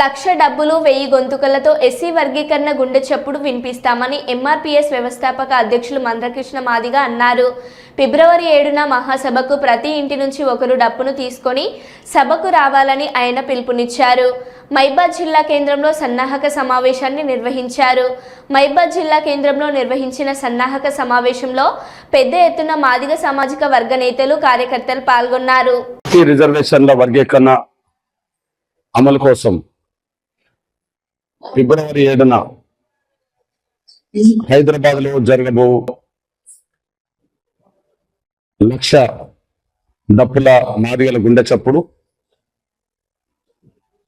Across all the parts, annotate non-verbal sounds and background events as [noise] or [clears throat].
లక్ష డబ్బులు వెయ్యి గొంతుకలతో ఎస్సీ వర్గీకరణ గుండె చప్పుడు వినిపిస్తామని ఎంఆర్పీఎస్ వ్యవస్థాపక అధ్యక్షులు మంద్రకృష్ణ మాదిగ అన్నారు. ఫిబ్రవరి ఏడున మహాసభకు ప్రతి ఇంటి నుంచి ఒకరు డప్పును తీసుకొని సభకు రావాలని ఆయన పిలుపునిచ్చారు. మైబాద్ జిల్లా కేంద్రంలో సన్నాహక సమావేశాన్ని నిర్వహించారు. మైబాద్ జిల్లా కేంద్రంలో నిర్వహించిన సన్నాహక సమావేశంలో పెద్ద ఎత్తున మాదిగ సామాజిక వర్గ నేతలు కార్యకర్తలు పాల్గొన్నారు. రిజర్వేషన్ల వర్గీకరణ అమలు కోసం ఫిబ్రవరి ఏడున హైదరాబాద్లో జరగబో లక్ష డప్పుల మాదిగల గుండె చప్పుడు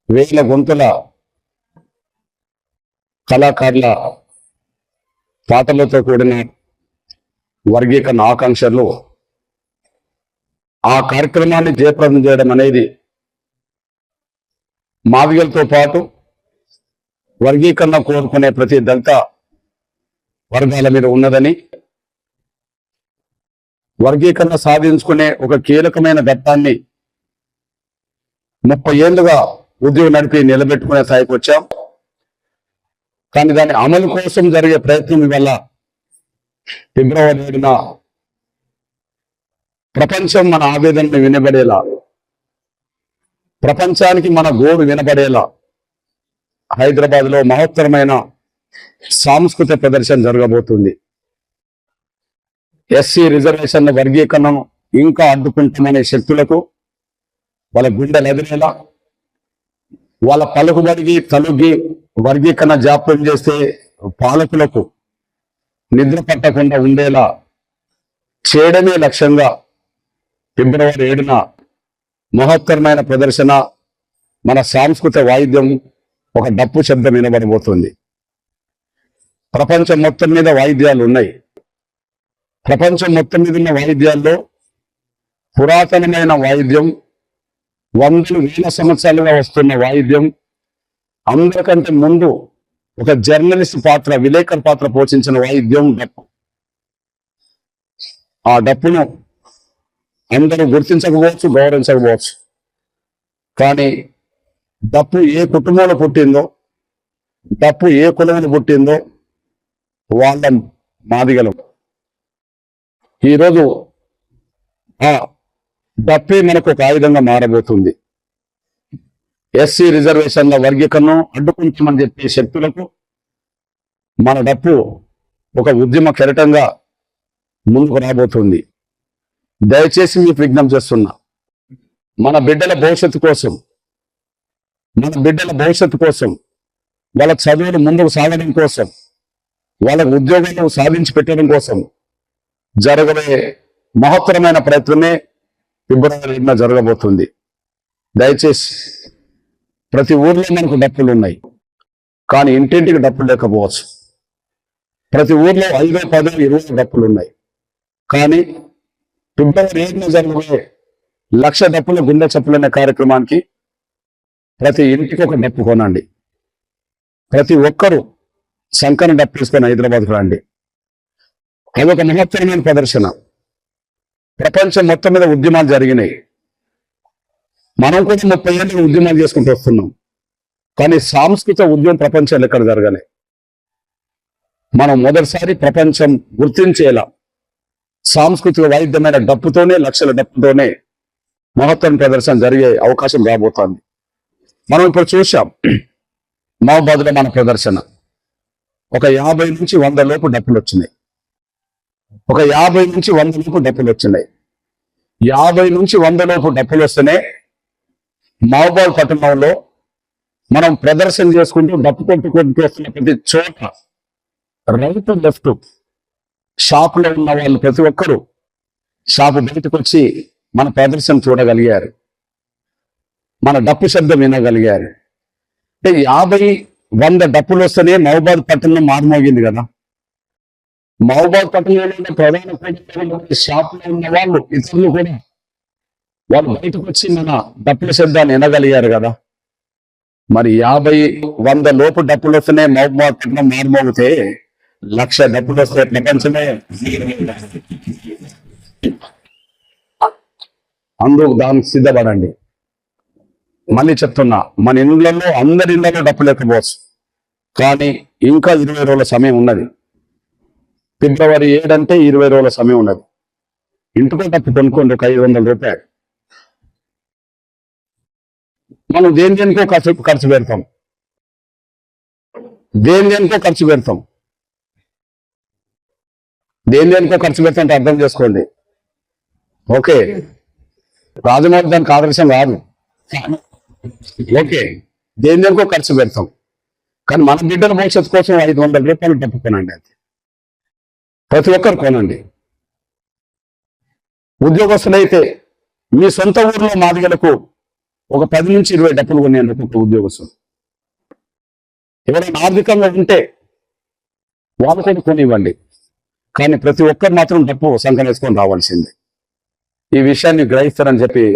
వేల గొంతుల కళాకారుల పాటలతో కూడిన వర్గీకరణ ఆకాంక్షలు. ఆ కార్యక్రమాన్ని జయప్రదం చేయడం అనేది మాదిగలతో పాటు వర్గీకరణ కోరుకునే ప్రతి దళిత వర్గాల మీద ఉన్నదని వర్గీకరణ సాధించుకునే ఒక కీలకమైన ఘట్టాన్ని ముప్పై ఏళ్ళుగా ఉద్యోగం నడిపి నిలబెట్టుకునే స్థాయికి వచ్చాం. కానీ దాని అమలు కోసం జరిగే ప్రయత్నం వల్ల ఫిబ్రవరి ఏడున ప్రపంచం మన ఆవేదనను వినబడేలా ప్రపంచానికి మన గోడు వినబడేలా హైదరాబాద్లో మహోత్తరమైన సాంస్కృతిక ప్రదర్శన జరగబోతుంది. ఎస్సీ రిజర్వేషన్ల వర్గీకరణను ఇంకా అడ్డుకుంటామనే శక్తులకు వాళ్ళ గుండెలు ఎదిరేలా వాళ్ళ పలుకుబడికి తలుగి వర్గీకరణ జాప్యం చేస్తే పాలకులకు నిద్ర పట్టకుండా ఉండేలా చేయడమే లక్ష్యంగా ఫిబ్రవరి ఏడున మహత్తరమైన ప్రదర్శన మన సాంస్కృతిక వాయిద్యం ఒక డప్పు శబ్దం వినబడబోతుంది. ప్రపంచం మొత్తం మీద వాయిద్యాలు ఉన్నాయి. ప్రపంచం మొత్తం మీద ఉన్న వాయిద్యాల్లో పురాతనమైన వాయిద్యం వందలు వేల సంవత్సరాలుగా వస్తున్న వాయిద్యం అందరికంటే ముందు ఒక జర్నలిస్ట్ పాత్ర విలేకరు పాత్ర పోషించిన వాయిద్యం డప్పు. ఆ డప్పును అందరూ గుర్తించకపోవచ్చు గౌరవించకపోవచ్చు. కానీ డప్పు ఏ కుటుంబంలో పుట్టిందో డప్పు ఏ కులంలో పుట్టిందో వాళ్ళ మాదిగలం. ఈరోజు ఆ డప్పే మనకు ఒక ఆయుధంగా మారబోతుంది. ఎస్సీ రిజర్వేషన్ల వర్గీకరణ అడ్డుకుంటామని చెప్పే శక్తులకు మన డప్పు ఒక ఉద్యమ కెరటంగా ముందుకు రాబోతుంది. దయచేసి మీకు విజ్ఞప్తి చేస్తున్నా మన బిడ్డల భవిష్యత్తు కోసం మన బిడ్డల భవిష్యత్తు కోసం వాళ్ళ చదువులు ముందుకు సాగడం కోసం వాళ్ళ ఉద్యోగాలు సాధించి పెట్టడం కోసం జరగబోయే మహత్తరమైన ప్రయత్నమే ఫిబ్రవరి ఏడున జరగబోతుంది. దయచేసి ప్రతి ఊర్లో మనకు డప్పులు ఉన్నాయి కానీ ఇంటింటికి డప్పులు లేకపోవచ్చు. ప్రతి ఊర్లో ఐదో పదో ఇరవై డప్పులు ఉన్నాయి కానీ ఫిబ్రవరి ఏడున జరగబోయే లక్ష డప్పుల గుండె చప్పులు కార్యక్రమానికి ప్రతి ఇంటికి ఒక డప్పు కొనండి ప్రతి ఒక్కరూ శంకర డప్పు తీసుకొని హైదరాబాద్కు రండి. ఒక మహత్తరమైన ప్రదర్శన. ప్రపంచం మొత్తం మీద ఉద్యమాలు జరిగినాయి. మనం కూడా ముప్పై ఏళ్ళకి ఉద్యమాలు చేసుకుంటూ వస్తున్నాం. కానీ సాంస్కృతిక ఉద్యమం ప్రపంచంలో ఎక్కడ జరగలే. మనం మొదటిసారి ప్రపంచం గుర్తించేలా సాంస్కృతిక వైద్యమైన డప్పుతోనే లక్షల డప్పుతోనే మహత్తరం ప్రదర్శన జరిగే అవకాశం రాబోతోంది. మనం ఇప్పుడు చూసాం [clears throat] మహబాద్లో మన ప్రదర్శన. ఒక యాభై నుంచి వంద లోపు డప్పులు వచ్చినాయి. ఒక యాభై నుంచి వంద లోపు డప్పులు వచ్చినాయి. యాభై నుంచి వంద లోపు డప్పులు వస్తేనే మహబాద్ పట్టణంలో మనం ప్రదర్శన చేసుకుంటూ డప్పు కొట్టుకుంటూ వస్తున్న ప్రతి చోట రైట్ లెఫ్ట్ షాపులో ఉన్న వాళ్ళు ప్రతి ఒక్కరూ షాపు బయటకు వచ్చి మన ప్రదర్శన చూడగలిగారు. మన డప్పు శబ్దం వినగలిగారు. అంటే యాభై వంద డప్పులు వస్తేనే మహబాద్ పట్టణం మారుమోగింది కదా. మహబాద్ పట్టణంలో ప్రధాన షాప్లో ఉన్న వాళ్ళు ఇతరులు కూడా వాళ్ళు బయటకు వచ్చి మన డప్పుల శబ్దాన్ని వినగలిగారు కదా. మరి యాభై వంద లోపు డప్పులు వస్తేనే మహబాద్ పట్టణం మారుమోగితే లక్ష డబ్బులు వస్తే ప్రపంచమే అందుకు దానికి సిద్ధపడండి. మళ్ళీ చెప్తున్నా మన ఇండ్లలో అందరి ఇళ్ళలో డప్పు లేకపోవచ్చు. కానీ ఇంకా ఇరవై రోజుల సమయం ఉన్నది. ఫిబ్రవరి ఏడంటే ఇరవై రోజుల సమయం ఉన్నది. ఇంటికో డబ్బు కొనుక్కోండి ఒక ఐదు వందల రూపాయలు. మనం దేని దేనికో ఖర్చు ఖర్చు పెడతాం. దేని దేనికో ఖర్చు పెడతాం. దేని దేనికో ఖర్చు పెడతాం అర్థం చేసుకోండి. ఓకే. రాజమౌళి దానికి ఆదర్శం కాదు ఓకే. దేని దేనికో ఖర్చు పెడతాం? కానీ మన బిడ్డల భవిష్యత్తు కోసం ఐదు వందల రూపాయలు డబ్బు కొనండి అది ప్రతి ఒక్కరు కొనండి. ఉద్యోగస్తులైతే మీ సొంత ఊర్లో మాదిగలకు ఒక పది నుంచి ఇరవై డబ్బులు కొనేందుకు ఒక ఉద్యోగస్తులు. ఎవరైనా ఆర్థికంగా ఉంటే వాళ్ళు కూడా కొనివ్వండి. కానీ ప్రతి ఒక్కరు మాత్రం డబ్బు సంఖ్య వేసుకొని రావాల్సిందే. ఈ విషయాన్ని గ్రహిస్తారని చెప్పి